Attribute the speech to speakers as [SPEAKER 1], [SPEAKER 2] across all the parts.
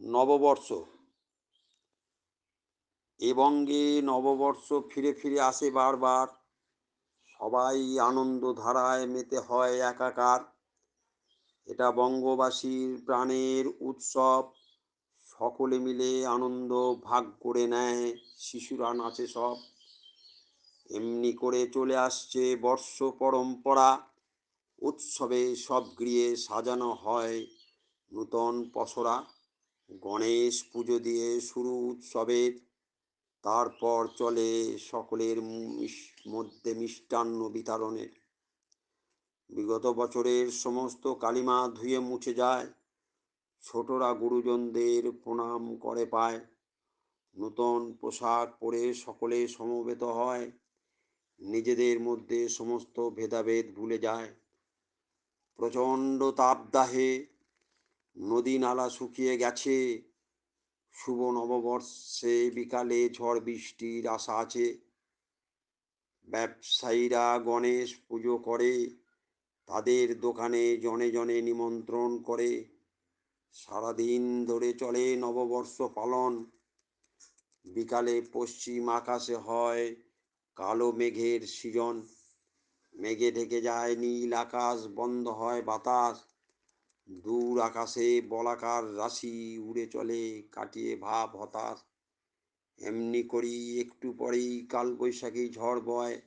[SPEAKER 1] নববর্ষ। এ বঙ্গে নববর্ষ ফিরে ফিরে আসে বারবার। সবাই আনন্দ ধারায় মেতে হয় একাকার। এটা বঙ্গবাসীর প্রাণের উৎসব। সকলে মিলে আনন্দ ভাগ করে নেয়, শিশুরা নাচে সব। এমনি করে চলে আসছে বর্ষ পরম্পরা। উৎসবে সব গৃহে সাজানো হয় নূতন পসরা। গণেশ পুজো দিয়ে শুরু উৎসবের তারপর চলে সকলের মধ্যে মিষ্টান্ন বিতরণের। বিগত বছরের সমস্ত কালিমা ধুয়ে মুছে যায়। ছোটরা গুরুজনদের প্রণাম করে পায়। নূতন পোশাক পরে সকলে সমবেত হয়। নিজেদের মধ্যে সমস্ত ভেদাভেদ ভুলে যায়। প্রচণ্ড তাপদাহে নদী নালা শুকিয়ে গেছে। শুভ নববর্ষে বিকালে ঝড় বৃষ্টির আশা আছে। ব্যবসায়ীরা গণেশ পুজো করে, তাদের দোকানে জনে জনে নিমন্ত্রণ করে। সারাদিন ধরে চলে নববর্ষ পালন। বিকালে পশ্চিম আকাশে হয় কালো মেঘের সৃজন। মেঘে ঢেকে যায় নীল আকাশ, বন্ধ হয় বাতাস। দূর আকাশে বলাকার রাশি উড়ে চলে, কাটিয়ে ভাব, হতাশ। এমনি করি একটু পরেই কালবৈশাখী ঝড় বয়।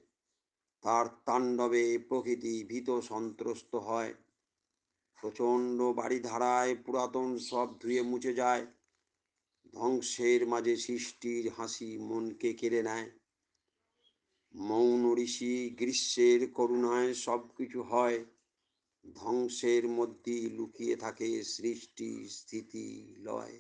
[SPEAKER 1] তার তাণ্ডবে প্রকৃতি ভীত সন্ত্রস্ত হয়। প্রচণ্ড বাড়ি ধারায় পুরাতন সব ধুয়ে মুছে যায়। ধ্বংসের মাঝে সৃষ্টির হাসি মনকে কেড়ে নেয়। মৌন ঋষি গ্রীষ্মের করুণায় সব কিছু হয়। ধ্বংসের মধ্যেই লুকিয়ে থাকে সৃষ্টি স্থিতি লয়।